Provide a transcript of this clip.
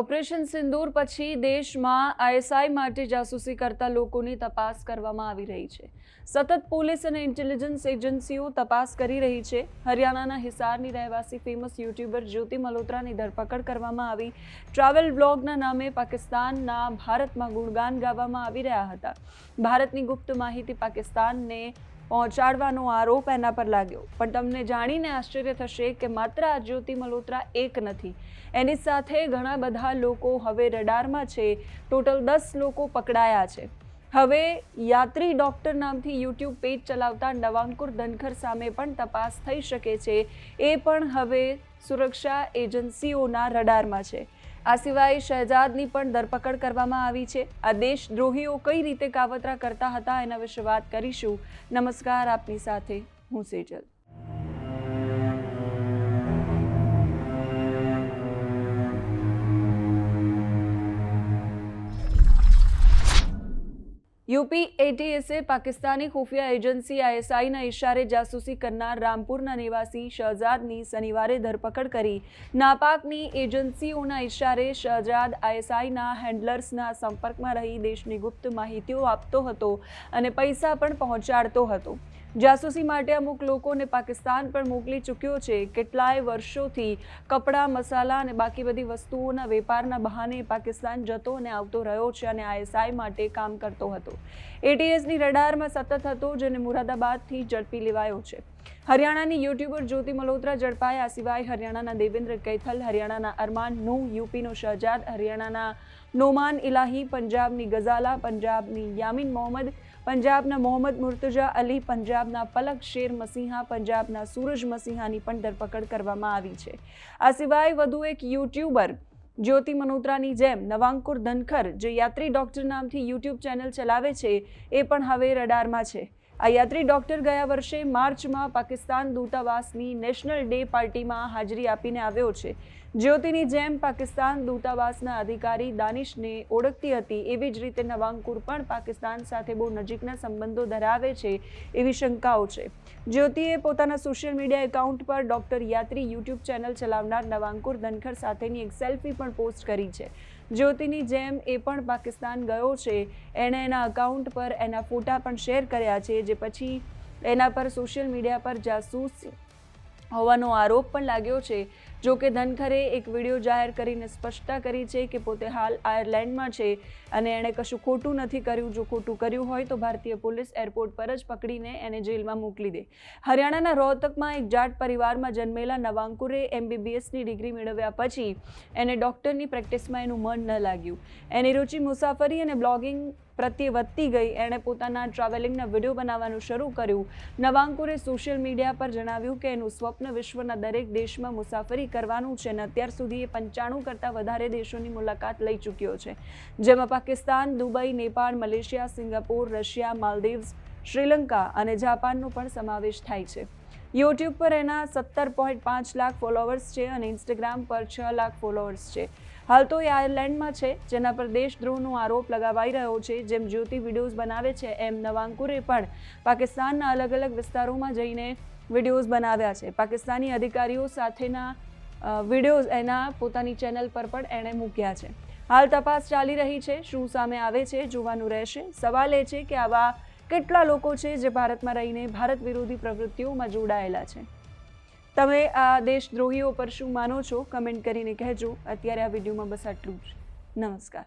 Operation સિંદૂર પછી દેશમાં ISI માટે જાસૂસી કરતા લોકોની તપાસ કરવામાં આવી રહી છે. સતત પોલીસ અને ઇન્ટેલિજન્સ એજન્સીઓ તપાસ કરી રહી છે. હરિયાણાના હિસારની રહેવાસી ફેમસ યુટ્યુબર જ્યોતિ મલોત્રાની ધરપકડ કરવામાં આવી. ટ્રાવેલ બ્લોગના નામે પાકિસ્તાનના ભારતમાં ગુણગાન ગાવામાં આવી રહ્યા હતા. ભારતની ગુપ્ત માહિતી પાકિસ્તાનને પહોંચાડવાનો આરોપ એના પર લાગ્યો. પણ તમને જાણીને આશ્ચર્ય થશે કે માત્ર આ જ્યોતિ મલ્હોત્રા એક નથી. એની સાથે ઘણા બધા લોકો હવે રડારમાં છે. ટોટલ દસ લોકો પકડાયા છે. હવે યાત્રી ડોક્ટર નામથી યુટ્યુબ પેજ ચલાવતા નવાંકુર ધનખર સામે પણ તપાસ થઈ શકે છે. એ પણ હવે સુરક્ષા એજન્સીઓના રડારમાં છે. આ સિવાય શહેજાદની પણ ધરપકડ કરવામાં આવી છે. આ દેશદ્રોહીઓ કઈ રીતે કાવતરા કરતા હતા એના વિશે વાત કરીશું. નમસ્કાર, આપની સાથે હું સેજલ. યુપી એટીએસે પાકિસ્તાની ખુફિયા એજન્સી આઈએસઆઈના ઇશારે જાસૂસી કરનાર રામપુરના નિવાસી શહજાદની શનિવારે ધરપકડ કરી. નાપાકની એજન્સીઓના ઇશારે શહજાદ આઈએસઆઈના હેન્ડલર્સના સંપર્કમાં રહી દેશની ગુપ્ત માહિતીઓ આપતો હતો અને પૈસા પણ પહોંચાડતો હતો. જાસૂસી માટે અમુક લોકોને પાકિસ્તાન પણ મોકલી ચૂક્યો છે. કેટલાય વર્ષોથી કપડાં, મસાલા અને બાકી બધી વસ્તુઓના વેપારના બહાને પાકિસ્તાન જતો અને આવતો રહ્યો છે અને આઈએસઆઈ માટે કામ કરતો હતો. એટીએસની રડારમાં સતત હતો જેને મુરાદાબાદથી ઝડપી લેવાયો છે. હરિયાણાની યુટ્યુબર જ્યોતિ મલોત્રા ઝડપાયા સિવાય હરિયાણાના દેવેન્દ્ર કૈથલ, હરિયાણાના અરમાન નુ, યુપીનો શહજાદ, હરિયાણાના નોમાન ઇલાહી, પંજાબની ગઝાલા, પંજાબની યામીન મોહમ્મદ પંજાબના મોહમ્મદ મુર્તુજા અલી, પંજાબના પલક શેર મસીહા, પંજાબના સૂરજ મસીહાની પણ ધરપકડ કરવામાં આવી છે. આ સિવાય વધુ એક યુટ્યુબર જ્યોતિ મનોત્રાની જેમ નવાંકુર ધનખર, જે યાત્રી ડોક્ટર નામથી યુટ્યુબ ચેનલ ચલાવે છે, એ પણ હવે રડારમાં છે. આ યાત્રી ડોક્ટર ગયા વર્ષે માર્ચમાં પાકિસ્તાન દૂતાવાસની નેશનલ ડે પાર્ટીમાં હાજરી આપીને આવ્યો છે. જ્યોતિની જેમ પાકિસ્તાન દૂતાવાસના અધિકારી દાનિશને ઓળખતી હતી. એવી જ રીતે નવાંકુર પણ પાકિસ્તાન સાથે બહુ નજીકના સંબંધો ધરાવે છે એવી શંકાઓ છે. જ્યોતિએ પોતાના સોશિયલ મીડિયા એકાઉન્ટ પર ડોક્ટર યાત્રી યુટ્યુબ ચેનલ ચલાવનાર નવાંકુર ધનખર સાથેની એક સેલ્ફી પણ પોસ્ટ કરી છે. જ્યોતિની જેમ એ પણ પાકિસ્તાન ગયો છે. એણે એના અકાઉન્ટ પર એના ફોટા પણ શેર કર્યા છે, જે પછી એના પર સોશિયલ મીડિયા પર જાસૂસ હોવાનો આરોપ પણ લાગ્યો છે. જો કે ધનખરે એક વીડિયો જાહેર કરીને સ્પષ્ટતા કરી છે કે પોતે હાલ આયર્લેન્ડમાં છે અને એણે કશું ખોટું નથી કર્યું. જો ખોટું કર્યું હોય તો ભારતીય પોલીસ એરપોર્ટ પર જ પકડીને એને જેલમાં મોકલી દે. હરિયાણાના રોહતકમાં એક જાટ પરિવારમાં જન્મેલા નવાંકુરે એમબીબીએસની ડિગ્રી મેળવ્યા પછી એને ડૉક્ટરની પ્રેક્ટિસમાં એનું મન ન લાગ્યું. એની રુચિ મુસાફરી અને બ્લોગિંગ પ્રત્યે વધતી ગઈ. એણે પોતાના ટ્રાવેલિંગના વીડિયો બનાવવાનું શરૂ કર્યું. નવાંકુરે સોશિયલ મીડિયા પર જણાવ્યું કે એનું સ્વપ્ન વિશ્વના દરેક દેશમાં મુસાફરી કરવાનું છે અને અત્યાર સુધી એ પંચાણું કરતાં વધારે દેશોની મુલાકાત લઈ ચૂક્યો છે. જેમાં Pakistan, Dubai, Nepal, Malaysia, Singapore, Russia, Maldives, Sri Lanka અને જાપાનનો પણ સમાવેશ થાય છે. યુટ્યુબ પર એના સત્તર પોઈન્ટ પાંચ લાખ ફોલોવર્સ છે અને ઇન્સ્ટાગ્રામ પર છ લાખ ફોલોવર્સ છે. હાલ તો એ આયર્લેન્ડમાં છે, જેના પર દેશદ્રોહનો આરોપ લગાવાઈ રહ્યો છે. જેમ જ્યોતિ વિડીયોઝ બનાવે છે, એમ નવાંકુરે પણ પાકિસ્તાનના અલગ અલગ વિસ્તારોમાં જઈને વિડીયોઝ બનાવ્યા છે. પાકિસ્તાની અધિકારીઓ સાથેના વિડીયોઝ એના પોતાની ચેનલ પર પણ એણે મૂક્યા છે. હાલ તપાસ ચાલી રહી છે. શું સામે આવે છે જોવાનું રહેશે. સવાલ એ છે કે આવા કેટલા લોકો છે જે ભારતમાં રહીને ભારત વિરોધી પ્રવૃત્તિઓમાં જોડાયેલા છે? તમે આ દેશદ્રોહીઓ પર શું માનો છો? કમેન્ટ કરીને કહેજો. અત્યારે આ વિડીયોમાં બસ આટલું જ. નમસ્કાર.